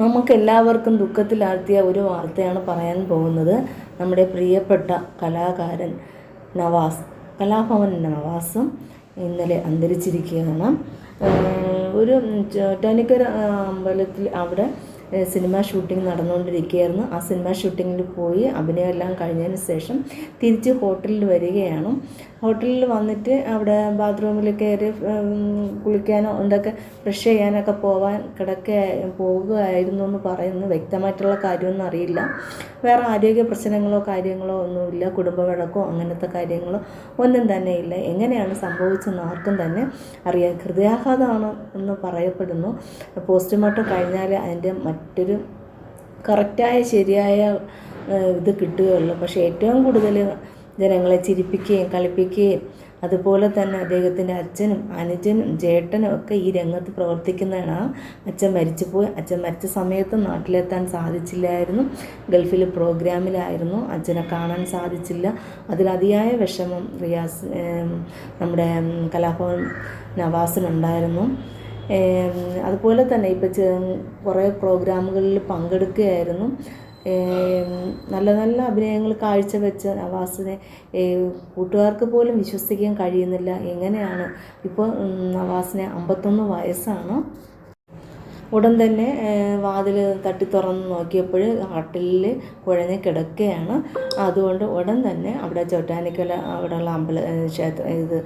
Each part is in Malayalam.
നമുക്ക് എല്ലാവർക്കും ദുഃഖത്തിലാഴ്ത്തിയ ഒരു വാർത്തയാണ് പറയാൻ പോകുന്നത്. നമ്മുടെ പ്രിയപ്പെട്ട കലാകാരൻ നവാസ് കലാഭവൻ നവാസും ഇന്നലെ അന്തരിച്ചിരിക്കുകയാണ്. ഒരു ചോറ്റാനിക്കര അമ്പലത്തിൽ അവിടെ സിനിമ ഷൂട്ടിംഗ് നടന്നുകൊണ്ടിരിക്കുകയായിരുന്നു. ആ സിനിമ ഷൂട്ടിങ്ങിൽ പോയി അഭിനയമെല്ലാം കഴിഞ്ഞതിന് ശേഷം തിരിച്ച് ഹോട്ടലിൽ വരികയാണ്. ഹോട്ടലിൽ വന്നിട്ട് അവിടെ ബാത്റൂമിൽ കയറി കുളിക്കാനോ എന്തൊക്കെ ഫ്രഷ് ചെയ്യാനൊക്കെ പോവാൻ കിടക്ക പോവുകയായിരുന്നു എന്ന് പറയുന്നു. വ്യക്തമായിട്ടുള്ള കാര്യമൊന്നും അറിയില്ല. വേറെ ആരോഗ്യ പ്രശ്നങ്ങളോ കാര്യങ്ങളോ ഒന്നുമില്ല. കുടുംബ വഴക്കോ അങ്ങനത്തെ കാര്യങ്ങളോ ഒന്നും തന്നെ ഇല്ല. എങ്ങനെയാണ് സംഭവിച്ചെന്ന് ആർക്കും തന്നെ അറിയാം. ഹൃദയാഘാതമാണ് എന്ന് പറയപ്പെടുന്നു. പോസ്റ്റ്മോർട്ടം കഴിഞ്ഞാൽ അതിന്റെ മറ്റൊരു കറക്റ്റായ ശരിയായ ഇത് കിട്ടുകയുള്ളൂ. പക്ഷേ ഏറ്റവും കൂടുതൽ ജനങ്ങളെ ചിരിപ്പിക്കുകയും കളിപ്പിക്കുകയും അതുപോലെ തന്നെ അദ്ദേഹത്തിന്റെ അച്ഛനും അനുജനും ചേട്ടനും ഒക്കെ ഈ രംഗത്ത് പ്രവർത്തിക്കുന്നതാണ്. ആ അച്ഛൻ മരിച്ചുപോയി. അച്ഛൻ മരിച്ച സമയത്ത് നാട്ടിലെത്താൻ സാധിച്ചില്ലായിരുന്നു. ഗൾഫിൽ പ്രോഗ്രാമിലായിരുന്നു. അച്ഛനെ കാണാൻ സാധിച്ചില്ല. അതിലതിയായ വിഷമം റിയാസ് നമ്മുടെ കലാഭവൻ നവാസിനുണ്ടായിരുന്നു. അതുപോലെ തന്നെ ഇപ്പം കുറേ പ്രോഗ്രാമുകളിൽ പങ്കെടുക്കുകയായിരുന്നു. നല്ല നല്ല അഭിനയങ്ങൾ കാഴ്ചവെച്ച നവാസിനെ കൂട്ടുകാർക്ക് പോലും വിശ്വസിക്കാൻ കഴിയുന്നില്ല. എങ്ങനെയാണ് ഇപ്പോൾ നവാസിന് അമ്പത്തൊന്ന് വയസ്സാണ്. ഉടൻ തന്നെ വാതിൽ തട്ടി തുറന്ന് നോക്കിയപ്പോൾ ഹട്ടിലിൽ കുഴഞ്ഞ് കിടക്കുകയാണ്. അതുകൊണ്ട് ഉടൻ തന്നെ അവിടെ ചോറ്റാനിക്കല അവിടെയുള്ള അമ്പല ക്ഷേത്ര ഇത്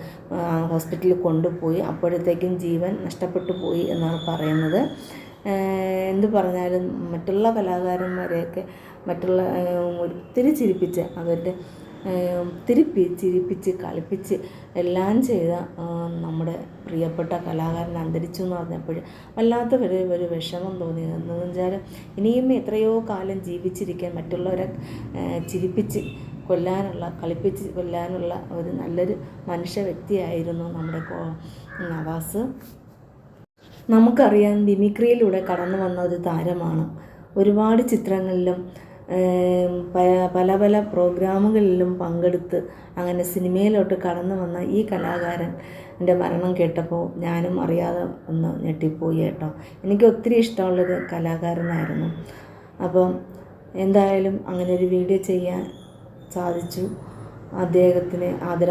ഹോസ്പിറ്റലിൽ കൊണ്ടുപോയി. അപ്പോഴത്തേക്കും ജീവൻ നഷ്ടപ്പെട്ടു പോയി എന്നാണ് പറയുന്നത്. എന്തു പറഞ്ഞാലും മറ്റുള്ള കലാകാരന്മാരെയൊക്കെ മറ്റുള്ള ഒത്തിരി ചിരിപ്പിച്ച് അവരുടെ ഏഹ് ഒത്തിരി പി- ചിരിപ്പിച്ച് കളിപ്പിച്ച് എല്ലാം ചെയ്ത നമ്മുടെ പ്രിയപ്പെട്ട കലാകാരൻ അന്തരിച്ചു എന്ന് പറഞ്ഞപ്പോൾ വല്ലാത്ത ഒരു ഒരു വിഷമം തോന്നി. എന്ന് വെച്ചാൽ ഇനിയും എത്രയോ കാലം ജീവിച്ചിരിക്കാൻ മറ്റുള്ളവരെ ചിരിപ്പിച്ച് കൊല്ലാനുള്ള കളിപ്പിച്ച് കൊല്ലാനുള്ള ഒരു നല്ലൊരു മനുഷ്യ വ്യക്തിയായിരുന്നു നമ്മുടെ നവാസ്. നമുക്കറിയാം മിമിക്രിയിലൂടെ കടന്നു വന്ന ഒരു താരമാണ്. ഒരുപാട് ചിത്രങ്ങളിലും പല പല പ്രോഗ്രാമുകളിലും പങ്കെടുത്ത് അങ്ങനെ സിനിമയിലോട്ട് കടന്നു വന്ന ഈ കലാകാരൻ എന്റെ മരണം കേട്ടപ്പോൾ ഞാനും അറിയാതെ ഒന്ന് ഞെട്ടിപ്പോയി കേട്ടോ. എനിക്ക് ഒത്തിരി ഇഷ്ടമുള്ളൊരു കലാകാരനായിരുന്നു. അപ്പം എന്തായാലും അങ്ങനെ ഒരു വീഡിയോ ചെയ്യാൻ സാധിച്ചു. അദ്ദേഹത്തിന് ആദരാ